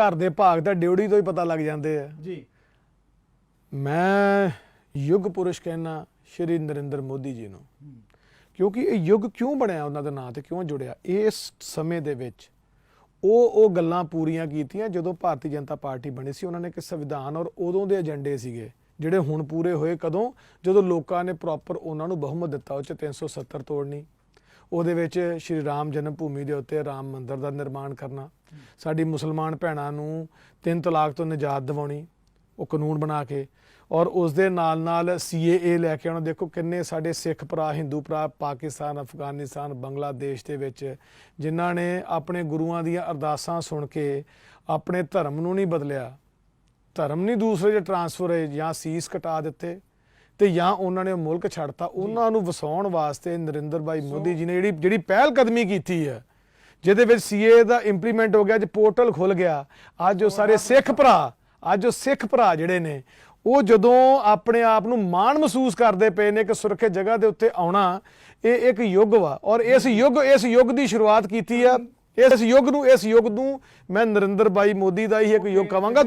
ਘਰ ਦੇ ਭਾਗ ਤਾਂ ਡਿਊਟੀ ਤੋਂ ਹੀ ਪਤਾ ਲੱਗ ਜਾਂਦੇ ਆ। ਜੀ। ਮੈਂ ਯੁੱਗ ਪੁਰਸ਼ ਕਹਿਣਾ ਸ਼੍ਰੀ ਨਰਿੰਦਰ ਮੋਦੀ ਜੀ ਨੂੰ। ਕਿਉਂਕਿ ਇਹ ਯੁੱਗ ਕਿਉਂ ਬਣਿਆ ਉਹਨਾਂ ਦੇ ਨਾਂ ਤੇ ਕਿਉਂ ਜੁੜਿਆ? ਇਸ ਸਮੇਂ ਦੇ ਵਿੱਚ ਉਹ ਉਹ ਗੱਲਾਂ ਪੂਰੀਆਂ ਕੀਤੀਆਂ ਜਦੋਂ ਭਾਰਤੀ ਜਨਤਾ ਪਾਰਟੀ ਬਣੀ ਸੀ। ਉਹਨਾਂ ਨੇ ਇੱਕ ਸੰਵਿਧਾਨ ਔਰ ਉਦੋਂ ਦੇ ਏਜੰਡੇ ਸੀਗੇ ਜਿਹੜੇ ਹੁਣ ਪੂਰੇ ਹੋਏ ਕਦੋਂ? ਜਦੋਂ ਲੋਕਾਂ ਨੇ ਪ੍ਰੋਪਰ ਉਹਨਾਂ ਨੂੰ ਬਹੁਮਤ ਦਿੱਤਾ ਉਹ ਚ 370 ਤੋੜਨੀ। ਉਹਦੇ ਵਿੱਚ ਸ਼੍ਰੀ ਰਾਮ ਜਨਮ ਭੂਮੀ ਦੇ ਉੱਤੇ ਰਾਮ ਮੰਦਿਰ ਦਾ ਨਿਰਮਾਣ ਕਰਨਾ, ਸਾਡੀ ਮੁਸਲਮਾਨ ਭੈਣਾਂ ਨੂੰ ਤਿੰਨ ਤਲਾਕ ਤੋਂ ਨਿਜਾਤ ਦਿਵਾਉਣੀ, ਉਹ ਕਾਨੂੰਨ ਬਣਾ ਕੇ ਔਰ ਉਸ ਦੇ ਨਾਲ ਨਾਲ CAA ਲੈ ਕੇ ਆਉਣਾ। ਦੇਖੋ ਕਿੰਨੇ ਸਾਡੇ ਸਿੱਖ ਭਰਾ, ਹਿੰਦੂ ਭਰਾ, ਪਾਕਿਸਤਾਨ, ਅਫਗਾਨਿਸਤਾਨ, ਬੰਗਲਾਦੇਸ਼ ਦੇ ਵਿੱਚ, ਜਿਨ੍ਹਾਂ ਨੇ ਆਪਣੇ ਗੁਰੂਆਂ ਦੀਆਂ ਅਰਦਾਸਾਂ ਸੁਣ ਕੇ ਆਪਣੇ ਧਰਮ ਨੂੰ ਨਹੀਂ ਬਦਲਿਆ। ਧਰਮ ਨਹੀਂ ਦੂਸਰੇ ਜੇ ਟਰਾਂਸਫਰ ਹੋਏ ਜਾਂ ਸੀਸ ਕਟਾ ਦਿੱਤੇ। ਤੇ ਜਾਂ ਉਹਨਾਂ ਨੇ ਮੁਲਕ ਛੱਡਤਾ, ਉਹਨਾਂ ਨੂੰ ਵਸਾਉਣ ਵਾਸਤੇ ਨਰਿੰਦਰ ਭਾਈ ਮੋਦੀ ਜੀ ਨੇ ਜਿਹੜੀ ਜਿਹੜੀ ਪਹਿਲ ਕਦਮੀ ਕੀਤੀ ਹੈ, ਜਿਹਦੇ ਵਿੱਚ ਸੀਏ ਦਾ ਇੰਪਲੀਮੈਂਟ ਹੋ ਗਿਆ, ਅੱਜ ਪੋਰਟਲ ਖੁੱਲ ਗਿਆ, ਅੱਜ ਉਹ ਸਾਰੇ ਸਿੱਖ ਭਰਾ, ਅੱਜ ਉਹ ਸਿੱਖ ਭਰਾ ਜਿਹੜੇ ਨੇ, ਉਹ ਜਦੋਂ ਆਪਣੇ ਆਪ ਨੂੰ ਮਾਣ ਮਹਿਸੂਸ ਕਰਦੇ ਪਏ ਨੇ ਕਿ ਸੁਰੱਖਿਅਤ ਜਗ੍ਹਾ ਦੇ ਉੱਤੇ ਆਉਣਾ, ਇਹ ਇੱਕ ਯੁੱਗ ਵਾ। ਔਰ ਇਸ ਯੁੱਗ ਇਸ ਯੁੱਗ ਦੀ ਸ਼ੁਰੂਆਤ ਕੀਤੀ ਆ, ਇਸ ਯੁੱਗ ਨੂੰ, ਇਸ ਯੁੱਗ ਨੂੰ ਮੈਂ ਨਰਿੰਦਰ ਭਾਈ ਮੋਦੀ ਦਾ ਹੀ ਇੱਕ ਯੁੱਗ ਕਵਾਂਗਾ